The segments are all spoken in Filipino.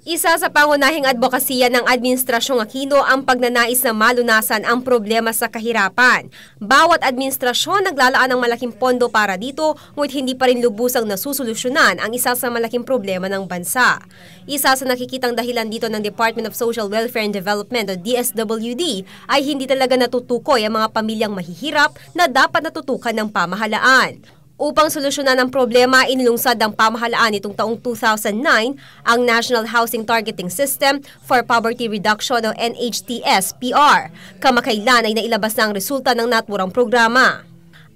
Isa sa pangunahing advokasya ng Administrasyong Aquino ang pagnanais na malunasan ang problema sa kahirapan. Bawat administrasyon naglalaan ng malaking pondo para dito, ngunit hindi pa rin lubusang nasusolusyonan ang isa sa malaking problema ng bansa. Isa sa nakikitang dahilan dito ng Department of Social Welfare and Development o DSWD ay hindi talaga natutukoy ang mga pamilyang mahihirap na dapat natutukan ng pamahalaan. Upang solusyonan ang problema, inilungsad ng pamahalaan nitong taong 2009 ang National Housing Targeting System for Poverty Reduction o NHTS-PR. Kamakailan ay nailabas na ang resulta ng naturang programa.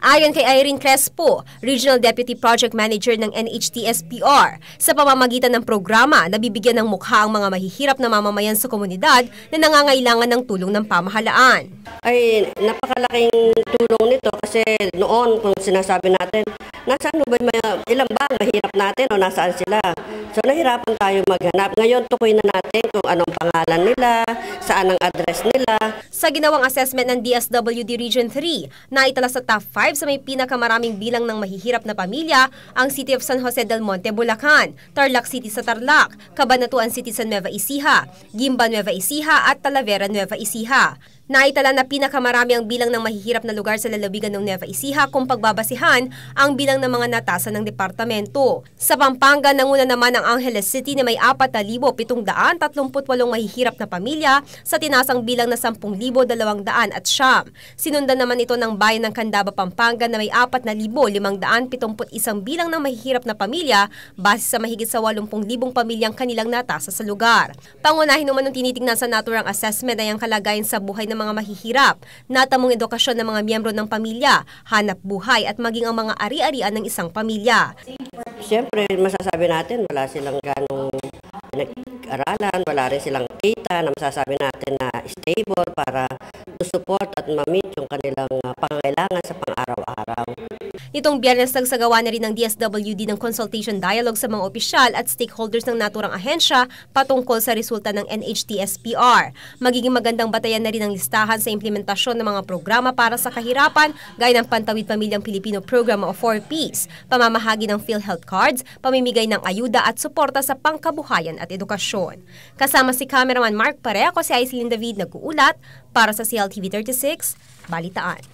Ayon kay Irene Crespo, Regional Deputy Project Manager ng NHTSPR, sa pamamagitan ng programa, nabibigyan ng mukha ang mga mahihirap na mamamayan sa komunidad na nangangailangan ng tulong ng pamahalaan. Ay, napakalaking tulong nito kasi noon kung sinasabi natin, nasaan ba may, ilan ba ang mahirap natin o nasaan sila? So nahirapan tayo maghanap. Ngayon tukoy na natin kung anong pangalan nila, saan ang address nila. Sa ginawang assessment ng DSWD Region 3, naitala sa top 5 sa may pinakamaraming bilang ng mahihirap na pamilya ang City of San Jose del Monte, Bulacan, Tarlac City sa Tarlac, Cabanatuan City sa Nueva Ecija, Gimba Nueva Ecija at Talavera Nueva Ecija. Naitala na pinakamarami ang bilang ng mahihirap na lugar sa lalawigan ng Nueva Ecija kung pagbabasihan ang bilang ng mga natasa ng departamento. Sa Pampanga, nanguna naman ang Angeles City na may 4,738 mahihirap na pamilya sa tinasang bilang na 10,200 at siyam. Sinundan naman ito ng bayan ng Candaba, Pampanga na may 4,571 bilang ng mahihirap na pamilya base sa mahigit sa 80,000 pamilyang kanilang natasa sa lugar. Pangunahin naman ng tinitingnan sa naturang assessment ay ang kalagayan sa buhay ng ng mga mahihirap, natamong edukasyon ng mga miyembro ng pamilya, hanap buhay at maging ang mga ari-arian ng isang pamilya. Siyempre, masasabi natin, wala silang ganong nag-aralan, wala rin silang kita na masasabi natin na stable para to support at ma-meet yung kanilang uh, pangangailangan sa pang-araw-araw. Itong biyernes nagsagawa na rin ng DSWD ng consultation dialogue sa mga opisyal at stakeholders ng naturang ahensya patungkol sa resulta ng NHTSPR. Magiging magandang batayan na rin ang listahan sa implementasyon ng mga programa para sa kahirapan gaya ng Pantawid Pamilyang Pilipino Program o 4Ps, pamamahagi ng PhilHealth Cards, pamimigay ng ayuda at suporta sa pangkabuhayan at edukasyon. Kasama si cameraman Mark Pare, ako si Aislinn David nag-uulat para sa CLTV 36, Balitaan.